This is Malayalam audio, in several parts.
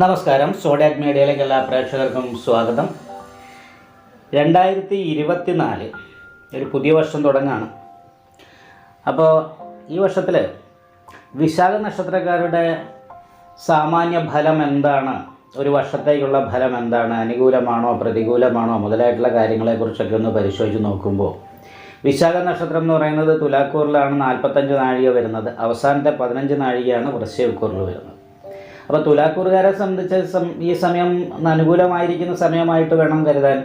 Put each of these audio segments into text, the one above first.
നമസ്കാരം. സോഡാക് മീഡിയയിലേക്ക് എല്ലാ പ്രേക്ഷകർക്കും സ്വാഗതം. രണ്ടായിരത്തി ഇരുപത്തിനാല് ഒരു പുതിയ വർഷം തുടങ്ങാണ്. അപ്പോൾ ഈ വർഷത്തിൽ വിശാഖ നക്ഷത്രക്കാരുടെ സാമാന്യ ഫലം എന്താണ്? ഒരു വർഷത്തേക്കുള്ള ഫലം എന്താണ്? അനുകൂലമാണോ പ്രതികൂലമാണോ? മുതലായിട്ടുള്ള കാര്യങ്ങളെക്കുറിച്ചൊക്കെ ഒന്ന് പരിശോധിച്ച് നോക്കുമ്പോൾ വിശാഖ നക്ഷത്രം എന്ന് പറയുന്നത് തുലാക്കൂറിലാണ് നാൽപ്പത്തഞ്ച് നാഴിക വരുന്നത്. അവസാനത്തെ പതിനഞ്ച് നാഴികയാണ് വൃശ്ചികൂറിൽ വരുന്നത്. അപ്പോൾ തുലാക്കൂറുകാരെ സംബന്ധിച്ച് ഈ സമയം അനുകൂലമായിരിക്കുന്ന സമയമായിട്ട് വേണം കരുതാൻ.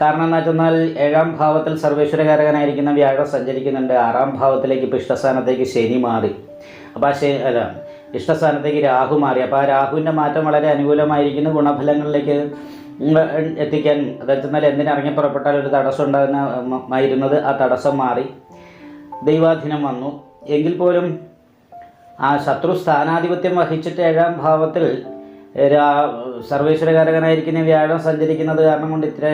കാരണം എന്താ വെച്ചെന്നാൽ ഏഴാം ഭാവത്തിൽ സർവേശ്വരകാരകനായിരിക്കുന്ന വ്യാഴം സഞ്ചരിക്കുന്നുണ്ട്. ആറാം ഭാവത്തിലേക്ക് ഇപ്പോൾ ഇഷ്ടസ്ഥാനത്തേക്ക് ശനി മാറി. അപ്പോൾ ആ ശനി അല്ല ഇഷ്ടസ്ഥാനത്തേക്ക് രാഹു മാറി. അപ്പോൾ ആ രാഹുവിന്റെ മാറ്റം വളരെ അനുകൂലമായിരിക്കുന്ന. ഗുണഫലങ്ങളിലേക്ക് എത്തിക്കാൻ. അതെന്നാൽ എന്തിനിറങ്ങി പുറപ്പെട്ടാൽ ഒരു തടസ്സം ഉണ്ടാകുന്ന ആയിരുന്നത് ആ തടസ്സം മാറി. ദൈവാധീനം വന്നു. എങ്കിൽ പോലും ആ ശത്രു സ്ഥാനാധിപത്യം വഹിച്ചിട്ട് ഏഴാം ഭാവത്തിൽ സർവേശ്വരകാരകനായിരിക്കുന്ന വ്യാഴം സഞ്ചരിക്കുന്നത് കാരണം കൊണ്ട് ഇത്ര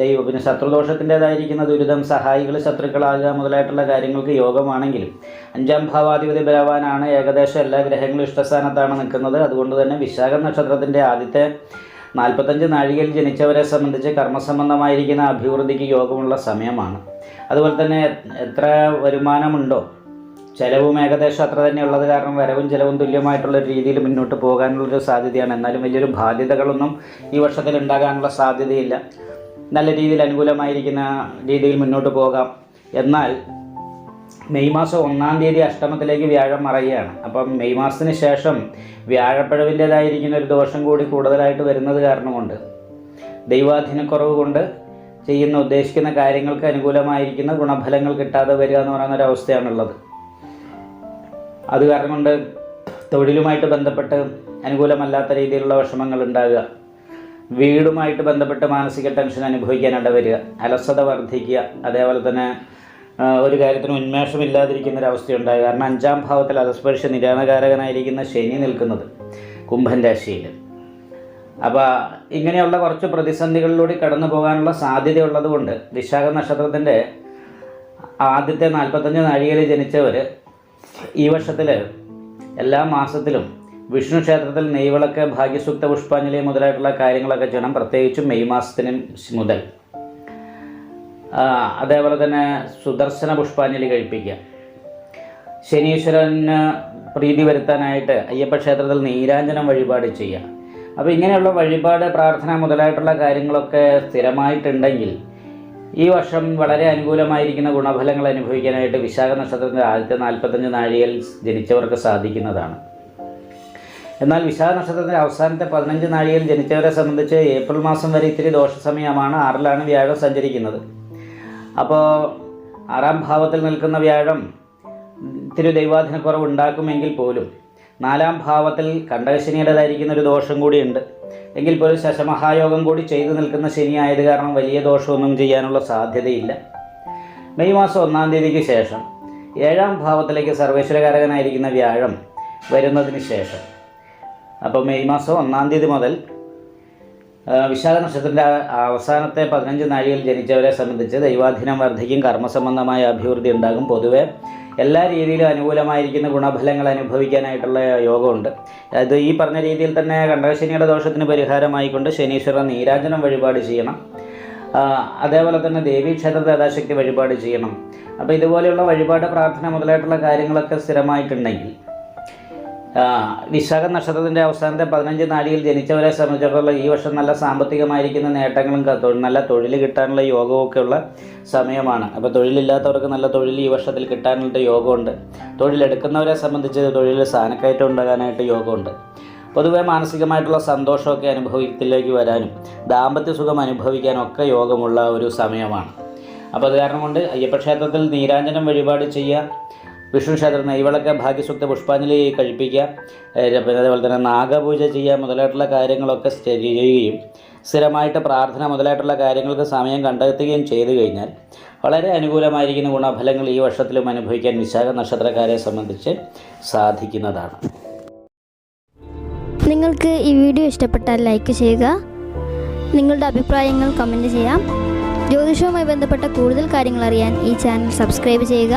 ദൈവം പിന്നെ ശത്രുദോഷത്തിന്റെതായിരിക്കുന്ന ദുരിതം സഹായികൾ ശത്രുക്കളാകുക മുതലായിട്ടുള്ള കാര്യങ്ങൾക്ക് യോഗമാണെങ്കിലും അഞ്ചാം ഭാവാധിപതി ബലവാനാണ് ഏകദേശം എല്ലാ ഗ്രഹങ്ങളും ഇഷ്ടസ്ഥാനത്താണ് നിൽക്കുന്നത്. അതുകൊണ്ട് തന്നെ വിശാഖ നക്ഷത്രത്തിന്റെ ആദ്യത്തെ നാൽപ്പത്തഞ്ച് നാഴികയിൽ ജനിച്ചവരെ സംബന്ധിച്ച് കർമ്മസംബന്ധമായിരിക്കുന്ന അഭിവൃദ്ധിക്ക് യോഗമുള്ള സമയമാണ്. അതുപോലെ തന്നെ എത്ര വരുമാനമുണ്ടോ ചെലവും ഏകദേശം അത്ര തന്നെ ഉള്ളത് കാരണം വരവും ചിലവും തുല്യമായിട്ടുള്ള രീതിയിൽ മുന്നോട്ട് പോകാനുള്ളൊരു സാധ്യതയാണ്. എന്നാലും വലിയൊരു ബാധ്യതകളൊന്നും ഈ വർഷത്തിൽ ഉണ്ടാകാനുള്ള സാധ്യതയില്ല. നല്ല രീതിയിൽ അനുകൂലമായിരിക്കുന്ന രീതിയിൽ മുന്നോട്ട് പോകാം. എന്നാൽ മെയ് മാസം ഒന്നാം തീയതി അഷ്ടമത്തിലേക്ക് വ്യാഴം മറയുകയാണ്. അപ്പം മെയ് മാസത്തിന് ശേഷം വ്യാഴപ്പിഴവിന്റേതായിരിക്കുന്ന ഒരു ദോഷം കൂടി കൂടുതലായിട്ട് വരുന്നത് കാരണം കൊണ്ട് ദൈവാധീനക്കുറവ് കൊണ്ട് ചെയ്യുന്ന ഉദ്ദേശിക്കുന്ന കാര്യങ്ങൾക്ക് അനുകൂലമായിരിക്കുന്ന ഗുണഫലങ്ങൾ കിട്ടാതെ വരിക എന്ന് പറയുന്ന ഒരു അവസ്ഥയാണുള്ളത്. അത് കാരണം കൊണ്ട് തൊഴിലുമായിട്ട് ബന്ധപ്പെട്ട് അനുകൂലമല്ലാത്ത രീതിയിലുള്ള വിഷമങ്ങൾ ഉണ്ടാകുക. വീടുമായിട്ട് ബന്ധപ്പെട്ട് മാനസിക ടെൻഷൻ അനുഭവിക്കാനിട വരിക. അലസത വർദ്ധിക്കുക. അതേപോലെ തന്നെ ഒരു കാര്യത്തിന് ഉന്മേഷമില്ലാതിരിക്കുന്ന ഒരു അവസ്ഥയുണ്ടാകുക കാരണം അഞ്ചാം ഭാവത്തിൽ അലസ്പർശ നിരാണകാരകനായിരിക്കുന്ന ശനി നിൽക്കുന്നത് കുംഭൻ രാശിയിൽ. അപ്പോൾ ഇങ്ങനെയുള്ള കുറച്ച് പ്രതിസന്ധികളിലൂടെ കടന്നു പോകാനുള്ള സാധ്യതയുള്ളതുകൊണ്ട് വിശാഖ നക്ഷത്രത്തിന്റെ ആദ്യത്തെ നാൽപ്പത്തഞ്ച് നാഴികയിൽ ജനിച്ചവർ ഈ വർഷത്തിൽ എല്ലാ മാസത്തിലും വിഷ്ണു ക്ഷേത്രത്തിൽ നെയ്വിളക്ക് ഭാഗ്യസൂക്ത പുഷ്പാഞ്ജലി മുതലായിട്ടുള്ള കാര്യങ്ങളൊക്കെ ചെയ്യണം. പ്രത്യേകിച്ചും മെയ് മാസത്തിന് മുതൽ. അതേപോലെ തന്നെ സുദർശന പുഷ്പാഞ്ജലി കഴിപ്പിക്കുക. ശനീശ്വരന് പ്രീതി വരുത്താനായിട്ട് അയ്യപ്പ ക്ഷേത്രത്തിൽ നീരാഞ്ജനം വഴിപാട് ചെയ്യുക. അപ്പോൾ ഇങ്ങനെയുള്ള വഴിപാട് പ്രാർത്ഥന മുതലായിട്ടുള്ള കാര്യങ്ങളൊക്കെ സ്ഥിരമായിട്ടുണ്ടെങ്കിൽ ഈ വർഷം വളരെ അനുകൂലമായിരിക്കുന്ന ഗുണഫലങ്ങൾ അനുഭവിക്കാനായിട്ട് വിശാഖ നക്ഷത്രത്തിന്റെ ആദ്യത്തെ നാൽപ്പത്തഞ്ച് നാഴികയിൽ ജനിച്ചവർക്ക് സാധിക്കുന്നതാണ്. എന്നാൽ വിശാഖ നക്ഷത്രത്തിന്റെ അവസാനത്തെ പതിനഞ്ച് നാഴികയിൽ ജനിച്ചവരെ സംബന്ധിച്ച് ഏപ്രിൽ മാസം വരെ ഇത്തിരി ദോഷസമയമാണ്. ആറിലാണ് വ്യാഴം സഞ്ചരിക്കുന്നത്. അപ്പോൾ ആറാം ഭാവത്തിൽ നിൽക്കുന്ന വ്യാഴം ഇത്തിരി ദൈവാധീനക്കുറവ് ഉണ്ടാക്കുമെങ്കിൽ പോലും നാലാം ഭാവത്തിൽ കണ്ടകശനിയുടേതായിരിക്കുന്ന ഒരു ദോഷം കൂടിയുണ്ട്. എങ്കിൽ പോലും ശശമഹായോഗം കൂടി ചെയ്തു നിൽക്കുന്ന ശനിയായത് കാരണം വലിയ ദോഷമൊന്നും ചെയ്യാനുള്ള സാധ്യതയില്ല. മെയ് മാസം ഒന്നാം തീയതിക്ക് ശേഷം ഏഴാം ഭാവത്തിലേക്ക് സർവേശ്വരകാരകനായിരിക്കുന്ന വ്യാഴം വരുന്നതിന് ശേഷം. അപ്പോൾ മെയ് മാസം ഒന്നാം തീയതി മുതൽ വിശാഖ നക്ഷത്രത്തിന്റെ അവസാനത്തെ പതിനഞ്ച് നാഴികയിൽ ജനിച്ചവരെ സംബന്ധിച്ച് ദൈവാധീനം വർദ്ധിക്കും കർമ്മസംബന്ധമായ അഭിവൃദ്ധി ഉണ്ടാകും. പൊതുവെ എല്ലാ രീതിയിലും അനുകൂലമായിരിക്കുന്ന ഗുണഫലങ്ങൾ അനുഭവിക്കാനായിട്ടുള്ള യോഗമുണ്ട്. അത് ഈ പറഞ്ഞ രീതിയിൽ തന്നെ കണ്ടകശനിയുടെ ദോഷത്തിന് പരിഹാരമായിക്കൊണ്ട് ശനീശ്വരൻ നീരാജനം വഴിപാട് ചെയ്യണം. അതേപോലെ തന്നെ ദേവീക്ഷേത്ര യഥാശക്തി വഴിപാട് ചെയ്യണം. അപ്പോൾ ഇതുപോലെയുള്ള വഴിപാട് പ്രാർത്ഥന മുതലായിട്ടുള്ള കാര്യങ്ങളൊക്കെ സ്ഥിരമായിട്ടുണ്ടെങ്കിൽ വിശാഖ നക്ഷത്രത്തിന്റെ അവസാനത്തെ പതിനഞ്ച് നാഴികയിൽ ജനിച്ചവരെ സംബന്ധിച്ചിടത്തോളം ഈ വർഷം നല്ല സാമ്പത്തികമായിരിക്കുന്ന നേട്ടങ്ങളും നല്ല തൊഴിൽ കിട്ടാനുള്ള യോഗവും ഉള്ള സമയമാണ്. അപ്പോൾ തൊഴിലില്ലാത്തവർക്ക് നല്ല തൊഴിൽ ഈ വർഷത്തിൽ കിട്ടാനുള്ള യോഗമുണ്ട്. തൊഴിലെടുക്കുന്നവരെ സംബന്ധിച്ച് തൊഴിൽ സ്ഥാനക്കയറ്റം ഉണ്ടാകാനായിട്ട് യോഗമുണ്ട്. പൊതുവെ മാനസികമായിട്ടുള്ള സന്തോഷമൊക്കെ അനുഭവത്തിലേക്ക് വരാനും ദാമ്പത്യ സുഖം അനുഭവിക്കാനും ഒക്കെ യോഗമുള്ള ഒരു സമയമാണ്. അപ്പോൾ അത് കാരണം കൊണ്ട് അയ്യപ്പക്ഷേത്രത്തിൽ നീരാഞ്ജനം വഴിപാട് ചെയ്യുക വിഷ്ണു ക്ഷേത്രത്തിന് നെയ്വിളക്ക് ഭാഗ്യസുക്ത പുഷ്പാഞ്ജലി കഴിപ്പിക്കുക പിന്നെ അതേപോലെ തന്നെ നാഗപൂജ ചെയ്യുക മുതലായിട്ടുള്ള കാര്യങ്ങളൊക്കെ ചെയ്യുകയും സ്ഥിരമായിട്ട് പ്രാർത്ഥന മുതലായിട്ടുള്ള കാര്യങ്ങൾക്ക് സമയം കണ്ടെത്തുകയും ചെയ്തു കഴിഞ്ഞാൽ വളരെ അനുകൂലമായിരിക്കുന്ന ഗുണഫലങ്ങൾ ഈ വർഷത്തിലും അനുഭവിക്കാൻ വിശാഖ നക്ഷത്രക്കാരെ സംബന്ധിച്ച് സാധിക്കുന്നതാണ്. നിങ്ങൾക്ക് ഈ വീഡിയോ ഇഷ്ടപ്പെട്ടാൽ ലൈക്ക് ചെയ്യുക നിങ്ങളുടെ അഭിപ്രായങ്ങൾ കമന്റ് ചെയ്യാം. ജ്യോതിഷവുമായി ബന്ധപ്പെട്ട കൂടുതൽ കാര്യങ്ങൾ അറിയാൻ ഈ ചാനൽ സബ്സ്ക്രൈബ് ചെയ്യുക.